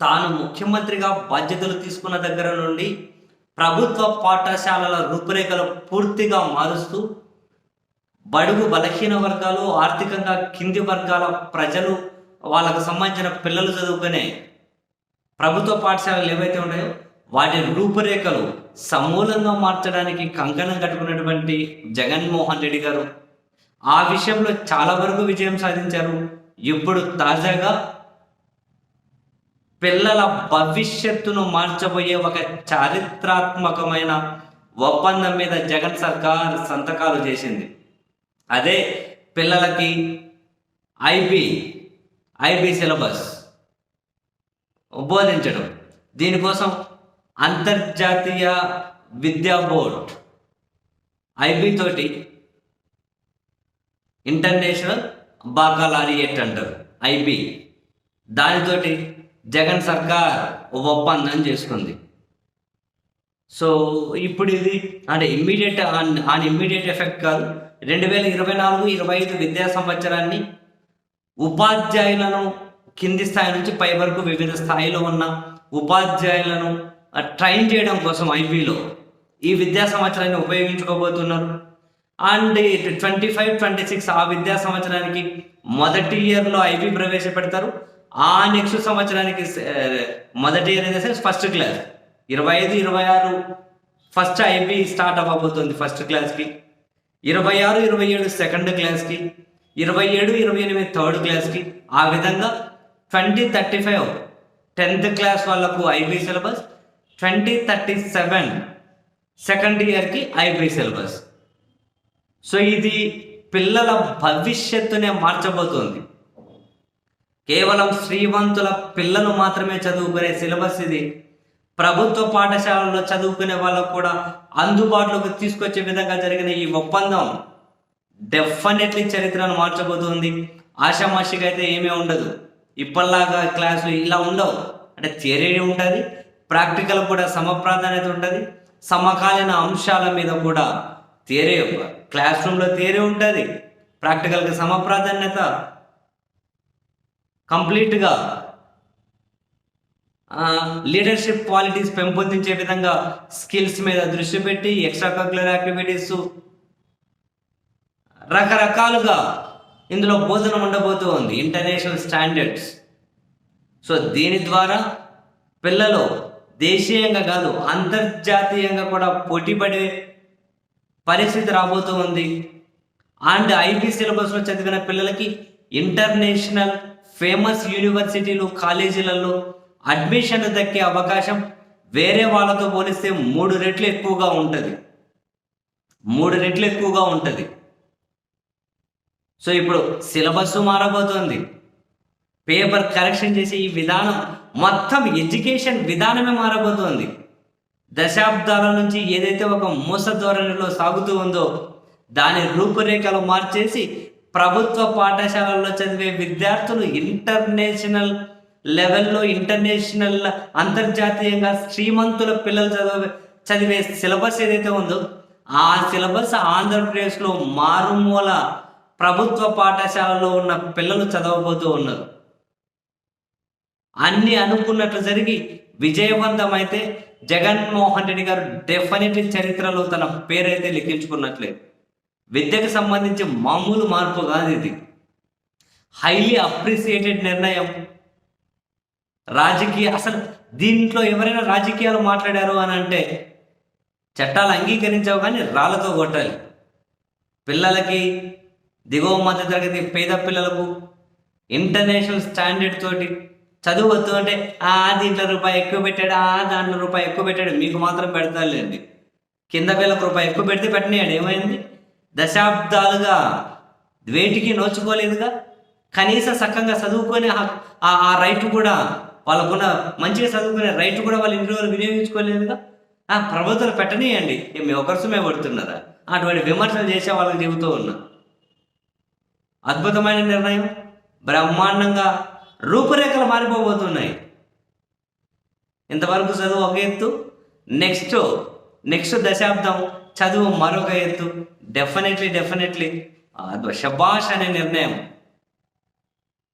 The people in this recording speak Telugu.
తాను ముఖ్యమంత్రిగా బాధ్యతలు తీసుకున్న దగ్గర నుండి ప్రభుత్వ పాఠశాలల రూపురేఖలు పూర్తిగా మారుస్తూ బడుగు బలహీన వర్గాలు ఆర్థికంగా కింది వర్గాల ప్రజలు వాళ్ళకు సంబంధించిన పిల్లలు చదువుకునే ప్రభుత్వ పాఠశాలలు ఏవైతే ఉన్నాయో వాటి రూపురేఖలు సమూలంగా మార్చడానికి కంకణం కట్టుకున్నటువంటి జగన్మోహన్ రెడ్డి గారు. ఆ విషయంలో చాలా వరకు విజయం సాధించారు. ఇప్పుడు తాజాగా పిల్లల భవిష్యత్తును మార్చబోయే ఒక చారిత్రాత్మకమైన ఒప్పందం మీద జగన్ సర్కార్ సంతకాలు చేసింది. అదే పిల్లలకి ఐబీ ఐబీ సిలబస్ బోధించడం దీనికోసం అంతర్జాతీయ విద్యా బోర్డ్ ఐబీ తోటి ఇంటర్నేషనల్ బాకాలారియేట్ అంటారు ఐబీ దానితోటి జగన్ సర్కార్ ఒక ఒప్పందం చేసుకుంది. సో ఇప్పుడు ఇది అంటే immediate on on immediate effect కాదు. రెండు వేల ఇరవై నాలుగు ఇరవై ఐదు విద్యా సంవత్సరాన్ని ఉపాధ్యాయులను కింది స్థాయి నుంచి పై వరకు వివిధ స్థాయిలో ఉన్న ఉపాధ్యాయులను ట్రైన్ చేయడం కోసం ఐపీలో ఈ విద్యా సంవత్సరాన్ని ఉపయోగించుకోబోతున్నారు. And twenty five twenty six ఆ విద్యా సంవత్సరానికి మొదటి ఇయర్లో ఐపీ ప్రవేశపెడతారు. ఆ నెక్స్ట్ సంవత్సరానికి మొదటి ఇయర్ అయితే ఫస్ట్ క్లాస్ ఇరవై ఐదు ఇరవై ఆరు ఫస్ట్ ఐబీ స్టార్ట్ అవ్వబోతుంది ఫస్ట్ క్లాస్కి ఇరవై ఆరు ఇరవై ఏడు సెకండ్ క్లాస్కి ఇరవై ఏడు ఇరవై ఎనిమిది థర్డ్ క్లాస్కి ఆ విధంగా twenty thirty five tenth class వాళ్ళకు IB syllabus twenty thirty seven second ఇయర్కి ఐబీ సిలబస్ సో ఇది పిల్లల భవిష్యత్తునే మార్చబోతోంది. కేవలం శ్రీవంతుల పిల్లలు మాత్రమే చదువుకునే సిలబస్ ఇది. ప్రభుత్వ పాఠశాలలో చదువుకునే వాళ్ళకు కూడా అందుబాటులోకి తీసుకొచ్చే విధంగా జరిగిన ఈ ఒప్పందం డెఫినెట్లీ చరిత్రను మార్చబోతుంది. ఆషామాషిగా అయితే ఏమీ ఉండదు. ఇప్పటిలాగా క్లాసులు ఇలా ఉండవు. అంటే థియరీ ఉంటుంది ప్రాక్టికల్ కూడా సమప్రాధాన్యత ఉంటుంది. సమకాలీన అంశాల మీద కూడా థియరీ క్లాస్ రూమ్లో థియరీ ఉంటుంది. ప్రాక్టికల్కి సమప్రాధాన్యత కంప్లీట్గా లీడర్షిప్ క్వాలిటీస్ పెంపొందించే విధంగా స్కిల్స్ మీద దృష్టి పెట్టి ఎక్స్ట్రా కరికులర్ యాక్టివిటీస్ రకరకాలుగా ఇందులో బోధన ఉండబోతూ ఉంది. International standards. సో దీని ద్వారా పిల్లలు దేశీయంగా కాదు అంతర్జాతీయంగా కూడా పోటీపడే పరిస్థితి రాబోతూ ఉంది. అండ్ ఐపీ సిలబస్లో చదివిన పిల్లలకి ఇంటర్నేషనల్ ఫేమస్ యూనివర్సిటీలు కాలేజీలలో అడ్మిషన్ దక్కే అవకాశం వేరే వాళ్ళతో పోలిస్తే మూడు రెట్లు ఎక్కువగా ఉంటుంది. మూడు రెట్లు ఎక్కువగా ఉంటుంది. సో ఇప్పుడు సిలబస్ మారబోతోంది. పేపర్ కరెక్షన్ చేసే ఈ విధానం మొత్తం ఎడ్యుకేషన్ విధానమే మారబోతోంది. దశాబ్దాల నుంచి ఏదైతే ఒక మోస ధోరణిలో సాగుతూ ఉందో దాని రూపురేఖలు మార్చేసి ప్రభుత్వ పాఠశాలల్లో చదివే విద్యార్థులు ఇంటర్నేషనల్ లెవెల్లో ఇంటర్నేషనల్ అంతర్జాతీయంగా శ్రీమంతుల పిల్లలు చదివే చదివే సిలబస్ ఏదైతే ఉందో ఆ సిలబస్ ఆంధ్రప్రదేశ్లో మారుమూల ప్రభుత్వ పాఠశాలలో ఉన్న పిల్లలు చదవబోతూ ఉన్నారు. అన్ని అనుకున్నట్లు జరిగి విజయవంతమైతే జగన్మోహన్ రెడ్డి గారు డెఫినెట్లీ చరిత్రలో తన పేరైతే లిఖించుకున్నట్లే. విద్యకు సంబంధించి మామూలు మార్పు కాదు ఇది. హైలీ అప్రిసియేటెడ్ నిర్ణయం. రాజకీయ అసలు దీంట్లో ఎవరైనా రాజకీయాలు మాట్లాడారు అని అంటే చట్టాలు అంగీకరించావు కానీ రాళ్ళతో కొట్టాలి. పిల్లలకి దిగువ మధ్య తరగతి పేద పిల్లలకు ఇంటర్నేషనల్ స్టాండర్డ్ తోటి చదువు అంటే ఆ దీంట్లో రూపాయి ఎక్కువ పెట్టాడు ఆ దాంట్లో రూపాయి ఎక్కువ పెట్టాడు మీకు మాత్రం పెడతారులేండి కింద పిల్లలకు రూపాయి ఎక్కువ పెడితే పెట్టినాడు ఏమైంది? దశాబ్దాలుగా వేటికి నోచుకోలేదుగా? కనీసం సక్కంగా చదువుకునే ఆ రైట్ కూడా వాళ్ళకున్న మంచిగా చదువుకునే రైట్ కూడా వాళ్ళు ఇన్ని రోజులు వినియోగించుకోలేదుగా? ఆ ప్రభుత్వాలు పెట్టనీయండి. ఏ మీ ఒకరిసమే పడుతున్నారా? అటువంటి విమర్శలు చేసే వాళ్ళకి చెబుతూ ఉన్నా. అద్భుతమైన నిర్ణయం. బ్రహ్మాండంగా రూపురేఖలు మారిపోబోతున్నాయి. ఇంతవరకు చదువు ఒక ఎత్తు. నెక్స్ట్ నెక్స్ట్ దశాబ్దం చదువు మరొక ఎత్తు డెఫినెట్లీ డెఫినెట్లీ షబాష్ అనే నిర్ణయం